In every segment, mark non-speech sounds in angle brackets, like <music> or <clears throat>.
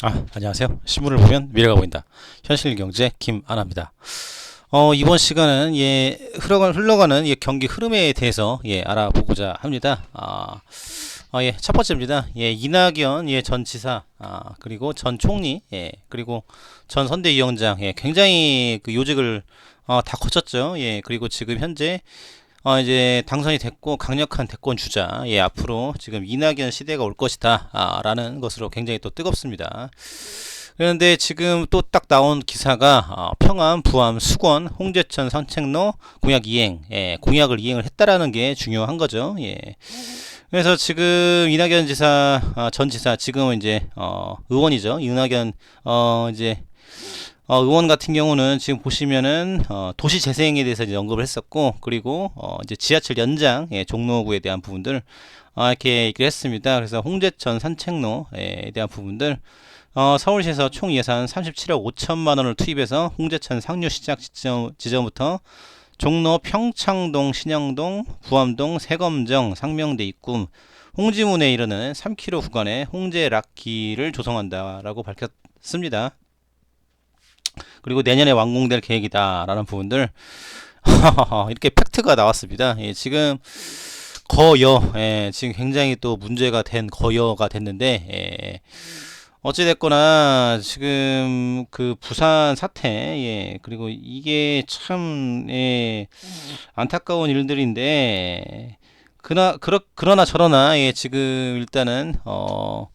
아, 안녕하세요. 신문을 보면 미래가 보인다. 현실경제 김아나입니다. 어, 이번 시간은 예, 흘러가는, 흘러가는 예, 경기 흐름에 대해서 예, 알아보고자 합니다. 아, 어, 예, 첫 번째입니다. 예, 이낙연 예, 전 지사, 아, 그리고 전 총리, 예, 그리고 전 선대위원장, 예, 굉장히 그 요직을 어, 다 거쳤죠. 예, 그리고 지금 현재 어, 이제 당선이 됐고 강력한 대권 주자, 예, 앞으로 지금 이낙연 시대가 올 것이다, 아, 라는 것으로 굉장히 또 뜨겁습니다. 그런데 지금 또 딱 나온 기사가 어, 평안, 부암, 수건, 홍제천 산책로 공약 이행, 예, 공약을 이행을 했다라는 게 중요한 거죠. 예. 그래서 지금 이낙연 지사, 아, 전 지사 지금은 이제 어, 의원이죠. 이낙연 어, 이제 어, 의원 같은 경우는 지금 보시면은 어, 도시 재생에 대해서 이제 언급을 했었고 그리고 어, 이제 지하철 연장 예, 종로구에 대한 부분들 어, 이렇게 얘기를 했습니다. 그래서 홍제천 산책로에 대한 부분들 어, 서울시에서 총 예산 37억 5천만 원을 투입해서 홍제천 상류 시작 지점, 지점부터 종로 평창동, 신영동, 부암동, 세검정, 상명대 입구, 홍지문에 이르는 3km 구간에 홍제 락기를 조성한다라고 밝혔습니다. 그리고 내년에 완공될 계획이다라는 부분들 <laughs> 이렇게 팩트가 나왔습니다. 예, 지금 거여 예, 지금 굉장히 또 문제가 된 거여가 됐는데 예, 어찌됐거나 지금 그 부산 사태 예, 그리고 이게 참 예, 안타까운 일들인데 그나 그러, 그러나 저러나 예, 지금 일단은 어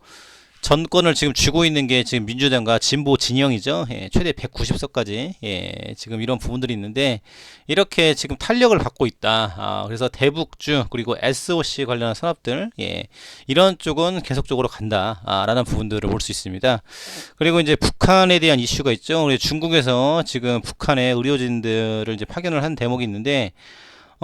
전권을 지금 쥐고 있는 게 지금 민주당과 진보 진영이죠. 예, 최대 190석까지 예, 지금 이런 부분들이 있는데 이렇게 지금 탄력을 받고 있다. 아, 그래서 대북주 그리고 SOC 관련한 산업들 예, 이런 쪽은 계속적으로 간다라는 부분들을 볼 수 있습니다. 그리고 이제 북한에 대한 이슈가 있죠. 우리 중국에서 지금 북한의 의료진들을 이제 파견을 한 대목이 있는데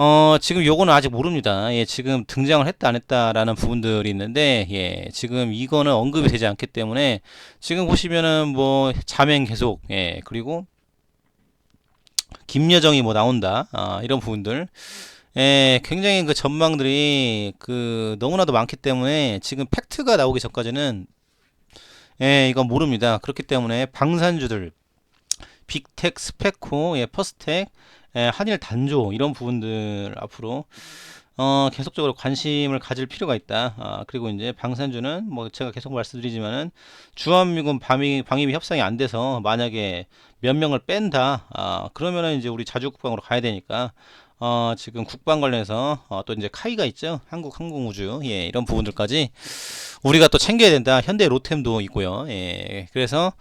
어, 지금 요거는 아직 모릅니다. 예, 지금 등장을 했다 안 했다라는 부분들이 있는데, 예, 지금 이거는 언급이 되지 않기 때문에, 지금 보시면은 뭐, 자맹 계속, 예, 그리고, 김여정이 뭐 나온다, 아, 이런 부분들. 예, 굉장히 그 전망들이 그 너무나도 많기 때문에 지금 팩트가 나오기 전까지는 예, 이건 모릅니다. 그렇기 때문에 방산주들 빅텍, 스페코, 예, 퍼스텍, 예, 한일 단조 이런 부분들 앞으로 어, 계속적으로 관심을 가질 필요가 있다. 아, 그리고 이제 방산주는 뭐 제가 계속 말씀드리지만은 주한미군 방위, 방위비 협상이 안 돼서 만약에 몇 명을 뺀다. 아, 그러면은 이제 우리 자주국방으로 가야 되니까 어, 지금 국방 관련해서 어, 또 이제 카이가 있죠. 한국 항공우주 예, 이런 부분들까지 우리가 또 챙겨야 된다. 현대 로템도 있고요. 예, 그래서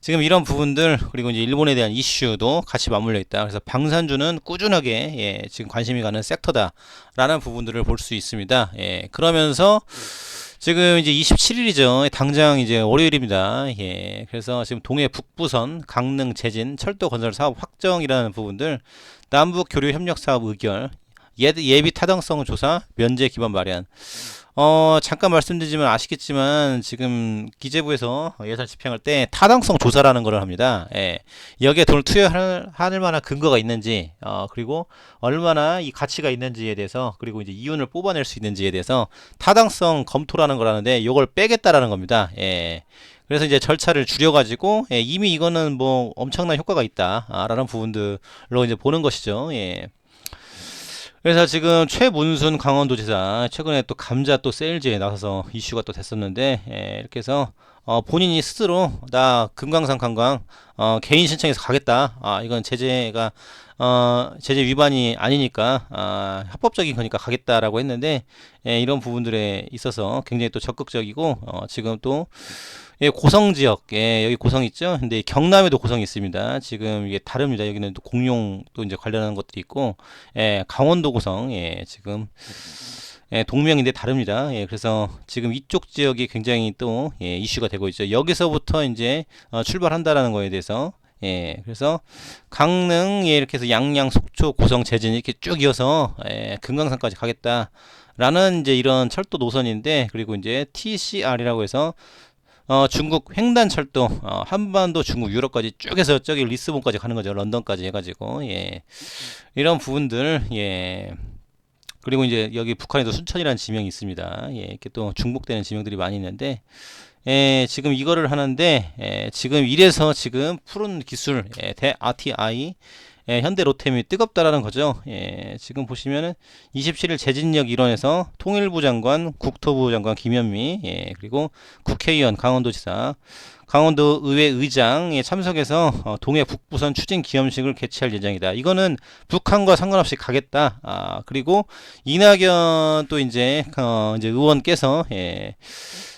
지금 이런 부분들 그리고 이제 일본에 대한 이슈도 같이 맞물려 있다. 그래서 방산주는 꾸준하게 예, 지금 관심이 가는 섹터다라는 부분들을 볼 수 있습니다. 예, 그러면서 지금 이제 27일이죠. 당장 이제 월요일입니다. 예. 그래서 지금 동해 북부선, 강릉 재진, 철도 건설 사업 확정이라는 부분들, 남북 교류 협력 사업 의결, 예 비 타당성 조사, 면제 기반 마련. 어, 잠깐 말씀드리지만 아시겠지만 지금 기재부에서 예산 집행할 때 타당성 조사라는 걸 합니다. 예. 여기에 돈을 투여할 할 만한 근거가 있는지, 어, 그리고 얼마나 이 가치가 있는지에 대해서, 그리고 이제 이윤을 뽑아낼 수 있는지에 대해서 타당성 검토라는 거라는데 이걸 빼겠다라는 겁니다. 예. 그래서 이제 절차를 줄여가지고 예, 이미 이거는 뭐 엄청난 효과가 있다라는 부분들로 이제 보는 것이죠. 예. 그래서 지금 최문순 강원도지사 최근에 또 감자 또 세일즈에 나서서 이슈가 또 됐었는데 예, 이렇게 해서 어, 본인이 스스로 나 금강산 관광 어, 개인 신청해서 가겠다. 아 이건 제재가 어, 제재 위반이 아니니까 아, 합법적인 거니까 가겠다라고 했는데 예, 이런 부분들에 있어서 굉장히 또 적극적이고 어, 지금 또 예, 고성 지역, 예, 여기 고성 있죠? 근데 경남에도 고성이 있습니다. 지금 이게 다릅니다. 여기는 또 공룡 또 이제 관련한 것들이 있고, 예, 강원도 고성, 예, 지금, 예, 동명인데 다릅니다. 예, 그래서 지금 이쪽 지역이 굉장히 또, 예, 이슈가 되고 있죠. 여기서부터 이제, 어, 출발한다라는 거에 대해서, 예, 그래서 강릉, 예, 이렇게 해서 양양, 속초, 고성, 제진 이렇게 쭉 이어서, 예, 금강산까지 가겠다. 라는 이제 이런 철도 노선인데, 그리고 이제 TCR이라고 해서 어, 중국 횡단 철도 어, 한반도 중국 유럽까지 쭉 해서 저기 리스본까지 가는 거죠. 런던까지 해가지고. 예. 이런 부분들 예. 그리고 이제 여기 북한에도 순천이라는 지명이 있습니다. 예. 이렇게 또 중복되는 지명들이 많이 있는데 예, 지금 이거를 하는데 예, 지금 이래서 지금 푸른 기술 예, 대 RTI 예, 현대 로템이 뜨겁다라는 거죠. 예, 지금 보시면은 27일 재진력 일원에서 통일부 장관, 국토부 장관 김현미, 예, 그리고 국회의원 강원도지사, 강원도 의회 의장에 참석해서 어, 동해 북부선 추진 기념식을 개최할 예정이다. 이거는 북한과 상관없이 가겠다. 아, 그리고 이낙연 또 이제 어, 이제 의원께서 예,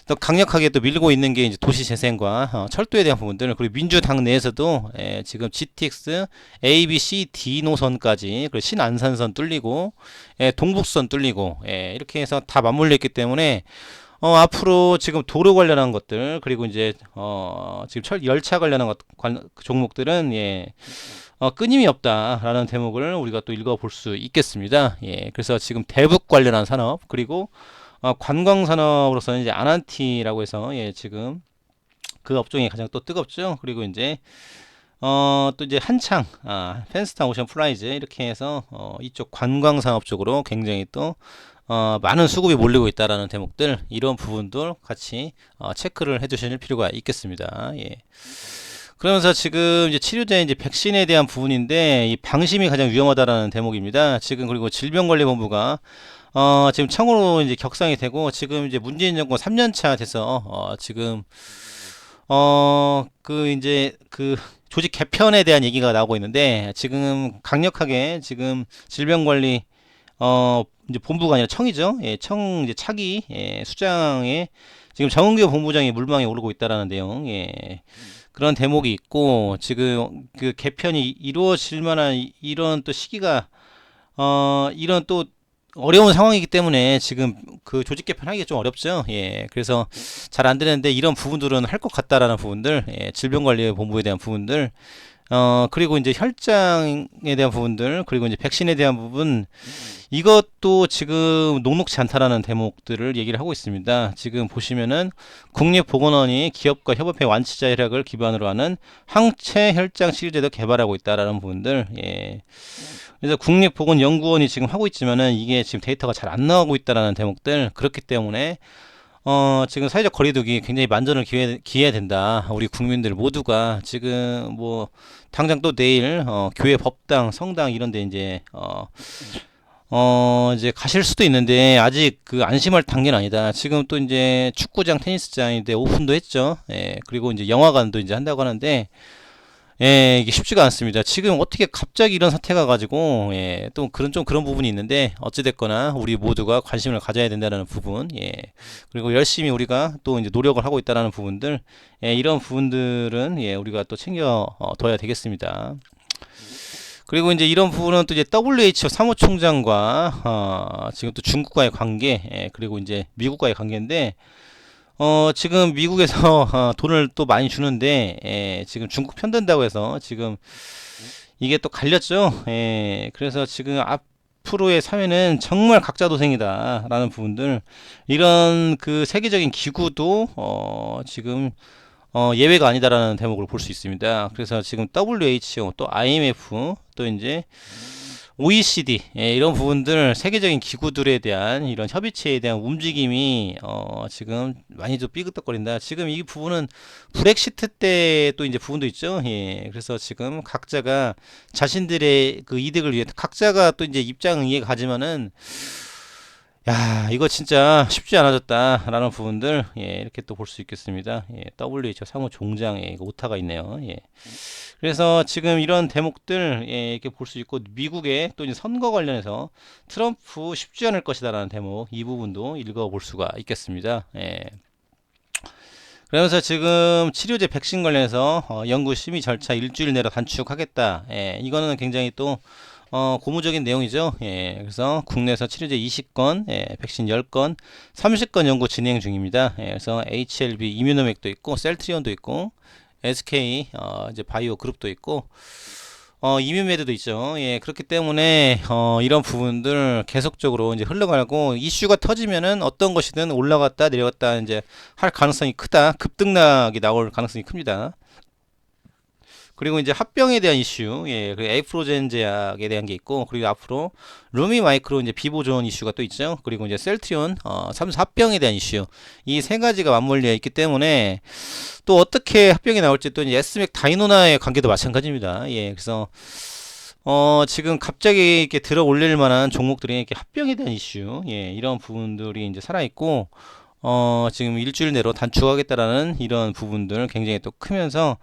또 강력하게 또 밀고 있는 게 이제 도시 재생과 어, 철도에 대한 부분들 그리고 민주당 내에서도 예, 지금 GTX A, B, C, D 노선까지 그리고 신안산선 뚫리고 예, 동북선 뚫리고 예, 이렇게 해서 다 맞물려 있기 때문에 어, 앞으로 지금 도로 관련한 것들 그리고 이제 어, 지금 철 열차 관련한 것 관, 종목들은 예. 어, 끊임이 없다라는 대목을 우리가 또 읽어볼 수 있겠습니다. 예, 그래서 지금 대북 관련한 산업 그리고 어, 관광 산업으로서는 이제 아난티라고 해서 예, 지금 그 업종이 가장 또 뜨겁죠. 그리고 이제 어, 또 이제 한창 아, 펜스타 오션 플라이즈 이렇게 해서 어, 이쪽 관광 산업 쪽으로 굉장히 또 어, 많은 수급이 몰리고 있다라는 대목들 이런 부분들 같이 어, 체크를 해두실 필요가 있겠습니다. 예. 그러면서 지금 이제 치료제 이제 백신에 대한 부분인데 이 방심이 가장 위험하다라는 대목입니다. 지금 그리고 질병관리본부가 어, 지금 청으로 이제 격상이 되고 지금 이제 문재인 정권 3년 차 돼서 어, 지금 어, 그 이제 그 조직 개편에 대한 얘기가 나오고 있는데 지금 강력하게 지금 질병관리 어, 이제 본부가 아니라 청이죠. 예, 청 이제 차기 예, 수장에 지금 정은교 본부장이 물망에 오르고 있다라는 내용. 예. 그런 대목이 있고 지금 그 개편이 이루어질 만한 이- 이런 또 시기가 어 이런 또 어려운 상황이기 때문에 지금 그 조직 개편하기가 좀 어렵죠. 예. 그래서 잘 안 되는데 이런 부분들은 할 것 같다라는 부분들, 예, 질병관리본부에 대한 부분들, 어 그리고 이제 혈장에 대한 부분들, 그리고 이제 백신에 대한 부분 이것도 지금 녹록지 않다라는 대목들을 얘기를 하고 있습니다. 지금 보시면은 국립보건원이 기업과 협업회 완치자 혈액을 기반으로 하는 항체 혈장 치료제도 개발하고 있다라는 부분들, 예. 그래서 국립보건연구원이 지금 하고 있지만은 이게 지금 데이터가 잘 안 나오고 있다라는 대목들 그렇기 때문에 어 지금 사회적 거리두기 굉장히 만전을 기해, 기해야 된다. 우리 국민들 모두가 지금 뭐 당장 또 내일 어 교회 법당 성당 이런 데 이제 어 어, 이제 가실 수도 있는데, 아직 그 안심할 단계는 아니다. 지금 또 이제 축구장, 테니스장인데 오픈도 했죠. 예, 그리고 이제 영화관도 이제 한다고 하는데, 예, 이게 쉽지가 않습니다. 지금 어떻게 갑자기 이런 사태가 가지고, 예, 또 그런 좀 그런 부분이 있는데, 어찌 됐거나 우리 모두가 관심을 가져야 된다는 부분, 예, 그리고 열심히 우리가 또 이제 노력을 하고 있다는 부분들, 예, 이런 부분들은, 예, 우리가 또 챙겨 어, 둬야 되겠습니다. 그리고 이제 이런 부분은 또 이제 WHO 사무총장과 어, 지금 또 중국과의 관계, 예, 그리고 이제 미국과의 관계인데, 어, 지금 미국에서 <laughs> 어, 돈을 또 많이 주는데, 예, 지금 중국 편든다고 해서 지금 이게 또 갈렸죠. 예, 그래서 지금 앞으로의 사회는 정말 각자 도생이다라는 부분들, 이런 그 세계적인 기구도 어, 지금 어, 예외가 아니다라는 대목을 볼수 있습니다. 그래서 지금 WHO 또 IMF 또 이제 OECD 예, 이런 부분들 세계적인 기구들에 대한 이런 협의체에 대한 움직임이 어, 지금 많이 좀 삐그덕거린다. 지금 이 부분은 브렉시트 때 또 이제 부분도 있죠. 예, 그래서 지금 각자가 자신들의 그 이득을 위해 각자가 또 이제 입장 이해가 가지만은 야, 이거 진짜 쉽지 않아졌다라는 부분들 예, 이렇게 또 볼 수 있겠습니다. 예, WHO 상호 종장에 오타가 있네요. 예. 그래서 지금 이런 대목들 예, 이렇게 볼 수 있고 미국의 또 이제 선거 관련해서 트럼프 쉽지 않을 것이다라는 대목 이 부분도 읽어볼 수가 있겠습니다. 예. 그러면서 지금 치료제 백신 관련해서 어, 연구 심의 절차 일주일 내로 단축하겠다. 예, 이거는 굉장히 또 어, 고무적인 내용이죠. 예, 그래서 국내에서 치료제 20건, 예, 백신 10건, 30건 연구 진행 중입니다. 예, 그래서 HLB 이뮤노맥도 있고, 셀트리온도 있고, SK 어, 이제 바이오 그룹도 있고, 어, 이뮤메드도 있죠. 예, 그렇기 때문에 어, 이런 부분들 계속적으로 이제 흘러가고 이슈가 터지면은 어떤 것이든 올라갔다 내려갔다 이제 할 가능성이 크다. 급등락이 나올 가능성이 큽니다. 그리고 이제 합병에 대한 이슈, 예, 그리고 에이프로젠 제약에 대한 게 있고, 그리고 앞으로 루미 마이크로 이제 비보존 이슈가 또 있죠. 그리고 이제 셀트리온 어, 3수 합병에 대한 이슈, 이 세 가지가 맞물려 있기 때문에 또 어떻게 합병이 나올지 또 이제 에스맥 다이노나의 관계도 마찬가지입니다. 예, 그래서 어, 지금 갑자기 이렇게 들어 올릴 만한 종목들이 이렇게 합병에 대한 이슈, 예, 이런 부분들이 이제 살아있고, 어, 지금 일주일 내로 단축하겠다라는 이런 부분들 굉장히 또 크면서,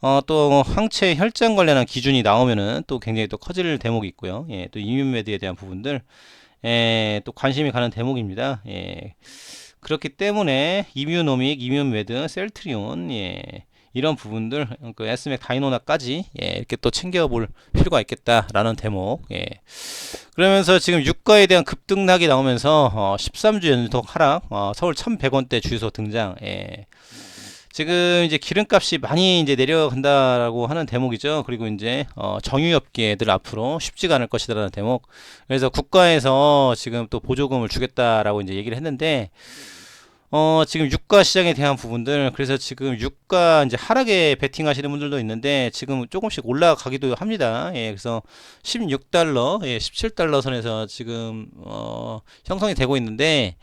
어, 또 항체 혈장 관련한 기준이 나오면은 또 굉장히 또 커질 대목이 있고요. 예, 또 이뮨메드에 대한 부분들, 예, 또 관심이 가는 대목입니다. 예. 그렇기 때문에 이뮤노믹, 이뮨메드, 셀트리온, 예. 이런 부분들 그 에스맥 다이노나까지 예, 이렇게 또 챙겨볼 필요가 있겠다라는 대목. 예. 그러면서 지금 유가에 대한 급등락이 나오면서 어, 13주 연속 하락, 어, 서울 1,100원대 주유소 등장. 예. 지금 이제 기름값이 많이 이제 내려간다라고 하는 대목이죠. 그리고 이제 어, 정유업계들 앞으로 쉽지가 않을 것이다라는 대목. 그래서 국가에서 지금 또 보조금을 주겠다라고 이제 얘기를 했는데 어, 지금 유가 시장에 대한 부분들, 그래서 지금 유가 이제 하락에 베팅 하시는 분들도 있는데, 지금 조금씩 올라가기도 합니다. 예, 그래서 16달러, 예, 17달러 선에서 지금, 어, 형성이 되고 있는데,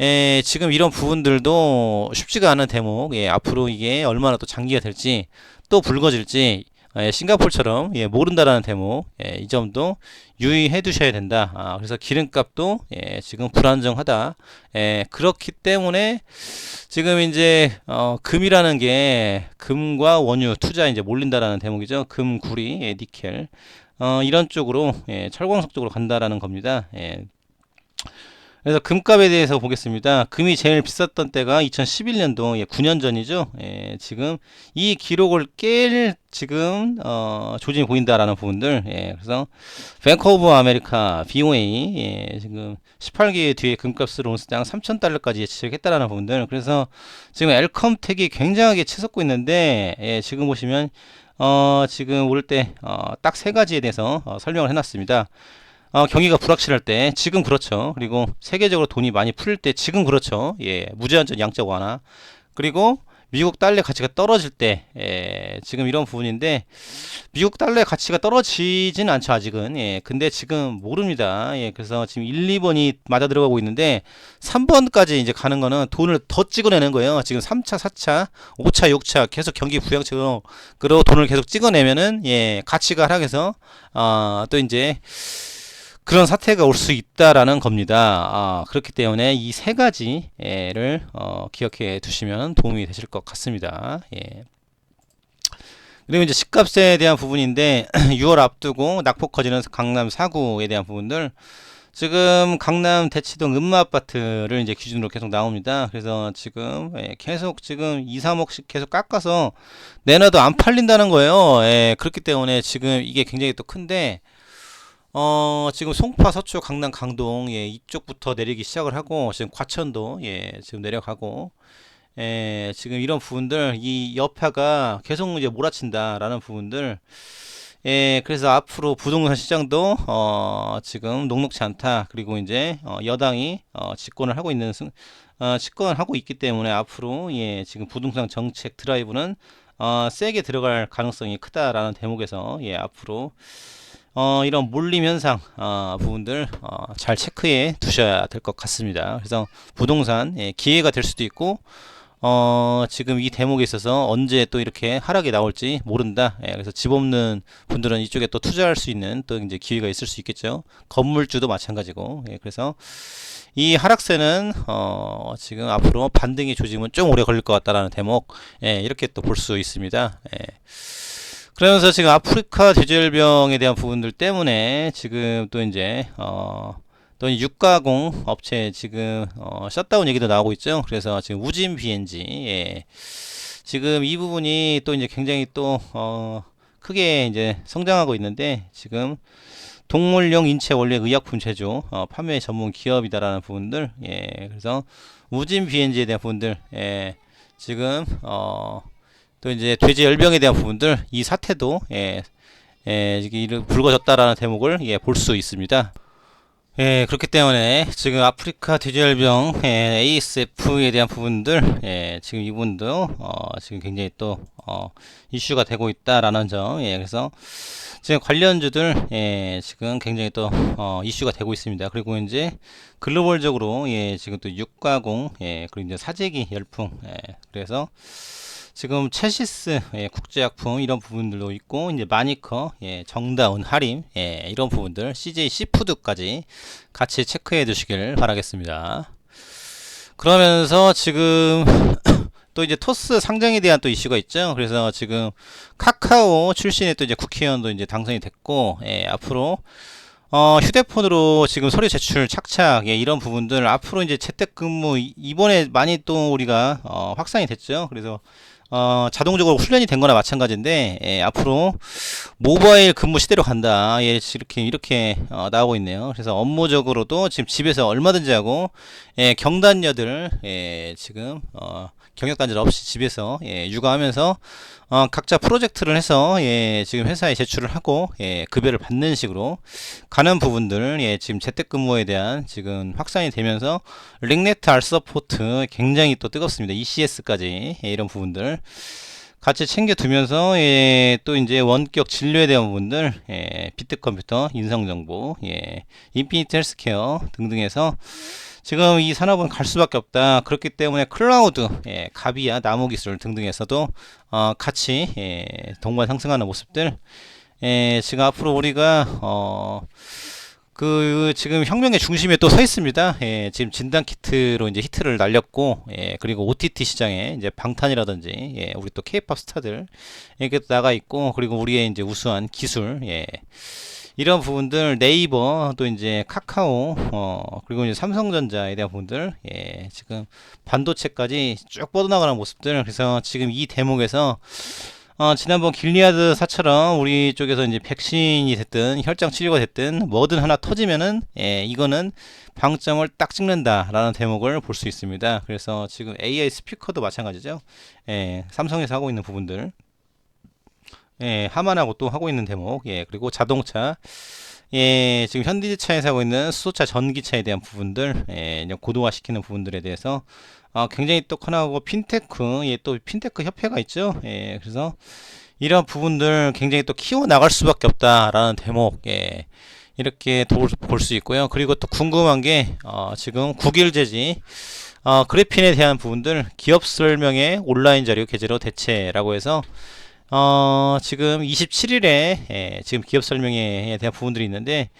예, 지금 이런 부분들도 쉽지가 않은 대목, 예, 앞으로 이게 얼마나 또 장기가 될지, 또 붉어질지, 예, 싱가폴처럼 예, 모른다라는 대목 예, 이 점도 유의해 두셔야 된다. 아, 그래서 기름값도 예, 지금 불안정하다. 예, 그렇기 때문에 지금 이제 어, 금이라는 게 금과 원유 투자 이제 몰린다라는 대목이죠. 금, 구리, 예, 니켈 어, 이런 쪽으로 예, 철광석 쪽으로 간다라는 겁니다. 예. 그래서 금값에 대해서 보겠습니다. 금이 제일 비쌌던 때가 2011년도, 예, 9년 전이죠. 예, 지금 이 기록을 깰 지금 어, 조짐이 보인다라는 부분들. 예, 그래서 뱅크 오브 아메리카 BOA 예, 지금 18개 뒤에 금값을 온스당 3,000달러까지 예측했다라는 부분들. 그래서 지금 엘컴텍이 굉장하게 치솟고 있는데 예, 지금 보시면 어, 지금 오를 때 어, 딱세 가지에 대해서 어, 설명을 해놨습니다. 어, 경기가 불확실할 때 지금 그렇죠. 그리고 세계적으로 돈이 많이 풀릴 때 지금 그렇죠. 예, 무제한적 양적 완화. 그리고 미국 달러 가치가 떨어질 때 예, 지금 이런 부분인데 미국 달러의 가치가 떨어지진 않죠 아직은 예, 근데 지금 모릅니다 예, 그래서 지금 1, 2번이 맞아 들어가고 있는데 3번까지 이제 가는 거는 돈을 더 찍어내는 거예요 지금 3차 4차 5차 6차 계속 경기 부양책으로 그리고 돈을 계속 찍어내면은 예, 가치가 하락해서 어, 또 이제 그런 사태가 올 수 있다라는 겁니다. 아, 그렇기 때문에 이 세 가지를 어, 기억해 두시면 도움이 되실 것 같습니다. 예. 그리고 이제 집값에 대한 부분인데 <clears throat> 6월 앞두고 낙폭 커지는 강남 4구에 대한 부분들 지금 강남 대치동 음마 아파트를 이제 기준으로 계속 나옵니다. 그래서 지금 예, 계속 지금 2, 3억씩 계속 깎아서 내놔도 안 팔린다는 거예요. 예, 그렇기 때문에 지금 이게 굉장히 또 큰데 어, 지금 송파, 서초, 강남, 강동, 예, 이쪽부터 내리기 시작을 하고, 지금 과천도, 예, 지금 내려가고, 예, 지금 이런 부분들, 이 여파가 계속 이제 몰아친다라는 부분들, 예, 그래서 앞으로 부동산 시장도, 어, 지금 녹록치 않다. 그리고 이제, 어, 여당이, 어, 집권을 하고 있는, 순, 어, 집권을 하고 있기 때문에 앞으로, 예, 지금 부동산 정책 드라이브는, 어, 세게 들어갈 가능성이 크다라는 대목에서, 예, 앞으로, 어, 이런 몰림 현상 어, 부분들 어, 잘 체크해 두셔야 될 것 같습니다. 그래서 부동산 예, 기회가 될 수도 있고 어, 지금 이 대목에 있어서 언제 또 이렇게 하락이 나올지 모른다. 예, 그래서 집 없는 분들은 이쪽에 또 투자할 수 있는 또 이제 기회가 있을 수 있겠죠. 건물주도 마찬가지고. 예, 그래서 이 하락세는 어, 지금 앞으로 반등의 조짐은 좀 오래 걸릴 것 같다라는 대목. 예, 이렇게 또 볼 수 있습니다. 예. 그러면서 지금 아프리카 제절병에 대한 부분들 때문에 지금 또 이제 어, 또 육가공 업체 지금 어, 셧다운 얘기도 나오고 있죠. 그래서 지금 우진 BNG 예. 지금 이 부분이 또 이제 굉장히 또 어, 크게 이제 성장하고 있는데 지금 동물용 인체 원료 의약품 제조 어, 판매 전문 기업이다라는 부분들 예. 그래서 우진 BNG에 대한 부분들 예. 지금 어, 또 이제 돼지 열병에 대한 부분들 이 사태도 예, 예, 불거졌다라는 대목을 예, 볼 수 있습니다. 예, 그렇기 때문에 지금 아프리카 뒤절병 예, ASF에 대한 부분들 예, 지금 이분도 어, 지금 굉장히 또 어, 이슈가 되고 있다라는 점. 예, 그래서 지금 관련주들 예, 지금 굉장히 또 어, 이슈가 되고 있습니다. 그리고 이제 글로벌적으로 예, 지금 또 육가공 예, 그리고 이제 사재기 열풍 예, 그래서 지금 체시스 예, 국제약품 이런 부분들도 있고 이제 마니커 예, 정다운 하림 예, 이런 부분들 CJ 시푸드까지 같이 체크해 두시길 바라겠습니다. 그러면서 지금 <clears throat> 또 이제 토스 상장에 대한 또 이슈가 있죠. 그래서 지금 카카오 출신의 또 이제 국회의원도 이제 당선이 됐고 예, 앞으로 어, 휴대폰으로 지금 서류 제출 착착 예, 이런 부분들 앞으로 이제 재택근무 이- 이번에 많이 또 우리가 어, 확산이 됐죠. 그래서 어, 자동적으로 훈련이 된 거나 마찬가지인데 예, 앞으로 모바일 근무 시대로 간다. 예, 이렇게 이렇게 어, 나오고 있네요. 그래서 업무적으로도 지금 집에서 얼마든지 하고 예, 경단녀들 예, 지금 어, 경력단절 없이 집에서 예, 육아하면서 어, 각자 프로젝트를 해서 예, 지금 회사에 제출을 하고 예, 급여를 받는 식으로 가는 부분들 예, 지금 재택근무에 대한 지금 확산이 되면서 링네트 알서포트 굉장히 또 뜨겁습니다. ECS까지 예, 이런 부분들 같이 챙겨두면서 예, 또 이제 원격 진료에 대한 부분들 예, 비트컴퓨터, 인성정보, 예, 인피니트 헬스케어 등등해서 지금 이 산업은 갈 수밖에 없다. 그렇기 때문에 클라우드, 예, 가비야, 나무기술 등등에서도 어, 같이 예, 동반 상승하는 모습들 예, 지금 앞으로 우리가 어, 그 지금 혁명의 중심에 또 서 있습니다. 예, 지금 진단 키트로 이제 히트를 날렸고, 예, 그리고 OTT 시장에 이제 방탄이라든지, 예, 우리 또 K-팝 스타들 이렇게 또 나가 있고, 그리고 우리의 이제 우수한 기술, 예, 이런 부분들 네이버 또 이제 카카오, 어, 그리고 이제 삼성전자에 대한 부분들, 예, 지금 반도체까지 쭉 뻗어나가는 모습들. 그래서 지금 이 대목에서 어, 지난번 길리아드 사처럼 우리 쪽에서 이제 백신이 됐든 혈장 치료가 됐든 뭐든 하나 터지면은 예, 이거는 방점을 딱 찍는다라는 대목을 볼 수 있습니다. 그래서 지금 AI 스피커도 마찬가지죠. 예, 삼성에서 하고 있는 부분들. 예, 하만하고 또 하고 있는 대목. 예, 그리고 자동차. 예, 지금 현대차에서 하고 있는 수소차 전기차에 대한 부분들, 예, 고도화시키는 부분들에 대해서 아, 굉장히 또 커나고 핀테크, 예, 또 핀테크 협회가 있죠. 예, 그래서 이런 부분들 굉장히 또 키워 나갈 수밖에 없다라는 대목, 예, 이렇게 볼 수 있고요. 그리고 또 궁금한 게 어, 지금 국일제지 어, 그래핀에 대한 부분들 기업 설명회 온라인 자료 게재로 대체라고 해서 어, 지금 27일에 예, 지금 기업 설명회에 대한 부분들이 있는데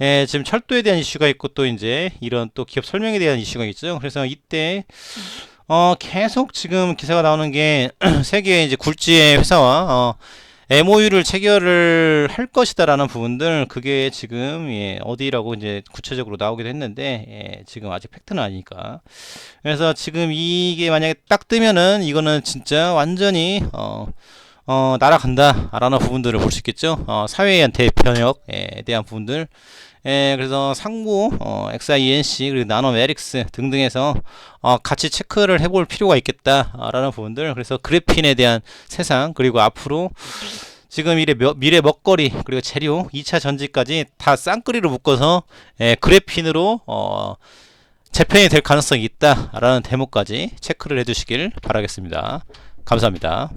예, 지금 철도에 대한 이슈가 있고 또 이제 이런 또 기업 설명에 대한 이슈가 있죠. 그래서 이때 어, 계속 지금 기사가 나오는 게 <clears throat> 세계 이제 굴지의 회사와 어, MOU를 체결을 할 것이다라는 부분들 그게 지금 예, 어디라고 이제 구체적으로 나오기도 했는데 예, 지금 아직 팩트는 아니니까 그래서 지금 이게 만약에 딱 뜨면은 이거는 진짜 완전히 어, 어, 날아간다라는 부분들을 볼 수 있겠죠. 어, 사회에 대한 대변혁에 대한 부분들. 예, 그래서 상무, 어, XINC, 그리고 나노메릭스 등등에서 어, 같이 체크를 해볼 필요가 있겠다라는 부분들. 그래서 그래핀에 대한 세상, 그리고 앞으로 지금 미래, 며- 미래 먹거리, 그리고 재료, 2차 전지까지 다 쌍끌이로 묶어서 예, 그래핀으로 어, 재편이 될 가능성이 있다라는 대목까지 체크를 해두시길 바라겠습니다. 감사합니다.